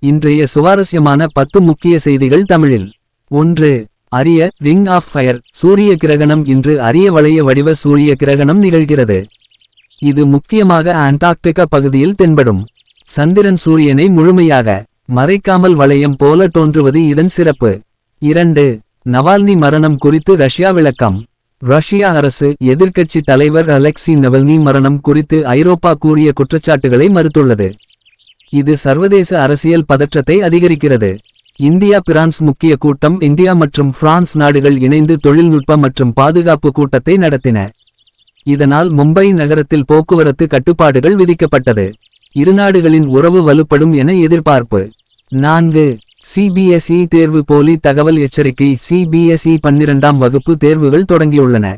இன்றைய சுவாரஸ்யமான பத்து முக்கிய செய்திகள் தமிழில். ஒன்று அரிய ரிங் ஆஃப் ஃபயர் சூரிய கிரகணம் இன்று அரிய வளைய வடிவ சூரிய கிரகணம் நிகழ்கிறது. இது முக்கியமாக ஆண்டார்டிகா பகுதியில் தென்படும். சந்திரன் சூரியனை முழுமையாக மறைக்காமல் வளையம் போல தோன்றுவது இதன் சிறப்பு. இரண்டு நவால்னி மரணம் குறித்து ரஷ்யா விளக்கம். ரஷ்யா அரசு எதிர்க்கட்சி தலைவர் அலெக்சி நவல்னி மரணம் குறித்து ஐரோப்பா கூறிய குற்றச்சாட்டுகளை மறுத்துள்ளது. இது சர்வதேச அரசியல் பதற்றத்தை அதிகரிக்கிறது. இந்தியா பிரான்ஸ் முக்கிய கூட்டம் இந்தியா மற்றும் பிரான்ஸ் நாடுகள் இணைந்து தொழில்நுட்ப மற்றும் பாதுகாப்பு கூட்டத்தை நடத்தின. இதனால் மும்பை நகரத்தில் போக்குவரத்து கட்டுப்பாடுகள் விதிக்கப்பட்டது. இரு நாடுகளின் உறவு வலுப்படும் என எதிர்பார்ப்பு. நான்கு சிபிஎஸ்இ தேர்வு போலி தகவல் எச்சரிக்கை சிபிஎஸ்இ பன்னிரண்டாம் வகுப்பு தேர்வுகள் தொடங்கியுள்ளன.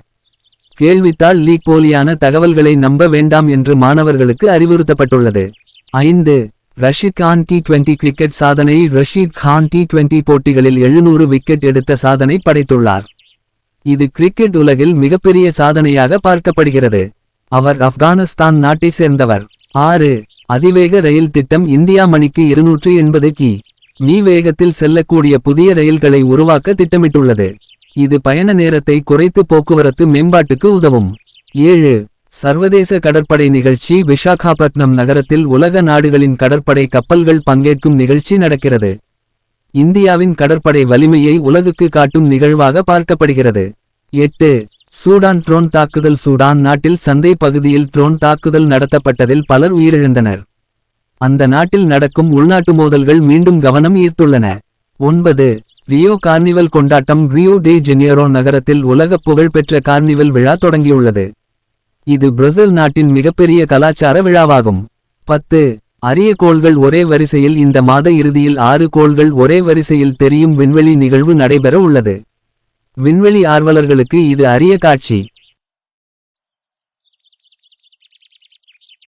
கேள்வித்தாள் லீக் போலியான தகவல்களை நம்ப வேண்டாம் என்று மாணவர்களுக்கு அறிவுறுத்தப்பட்டுள்ளது. ஐந்து Rashid Khan T twenty cricket சாதனை ரஷீத் கான் டி டுவெண்டி போட்டிகளில் எழுநூறு விக்கெட் எடுத்த சாதனை படைத்துள்ளார். இது கிரிக்கெட் உலகில் மிகப்பெரிய சாதனையாக பார்க்கப்படுகிறது. அவர் ஆப்கானிஸ்தான் நாட்டை சேர்ந்தவர். ஆறு அதிவேக ரயில் திட்டம் இந்தியா மணிக்கு இருநூற்று எண்பது கி. மீ வேகத்தில் செல்லக்கூடிய புதிய ரயில்களை உருவாக்க திட்டமிட்டுள்ளது. இது பயண நேரத்தை குறைத்து போக்குவரத்து மேம்பாட்டுக்கு உதவும். ஏழு சர்வதேச கடற்படை நிகழ்ச்சி விசாகாபட்னம் நகரத்தில் உலக நாடுகளின் கடற்படை கப்பல்கள் பங்கேற்கும் நிகழ்ச்சி நடக்கிறது. இந்தியாவின் கடற்படை வலிமையை உலகுக்கு காட்டும் நிகழ்வாக பார்க்கப்படுகிறது. எட்டு. சூடான் ட்ரோன் தாக்குதல் சூடான் நாட்டில் சந்தை பகுதியில் ட்ரோன் தாக்குதல் நடத்தப்பட்டதில் பலர் உயிரிழந்தனர். அந்த நாட்டில் நடக்கும் உள்நாட்டு மோதல்கள் மீண்டும் கவனம் ஈர்த்துள்ளன. ஒன்பது. ரியோ கார்னிவல் கொண்டாட்டம் ரியோ டே ஜெனியரோ நகரத்தில் உலகப் புகழ்பெற்ற கார்னிவல் விழா தொடங்கியுள்ளது. இது பிரேசில் நாட்டின் மிகப்பெரிய கலாச்சார விழாவாகும். பத்து அரிய கோள்கள் ஒரே வரிசையில் இந்த மாத இறுதியில் ஆறு கோள்கள் ஒரே வரிசையில் தெரியும் விண்வெளி நிகழ்வு நடைபெற உள்ளது. விண்வெளி ஆர்வலர்களுக்கு இது அரிய காட்சி.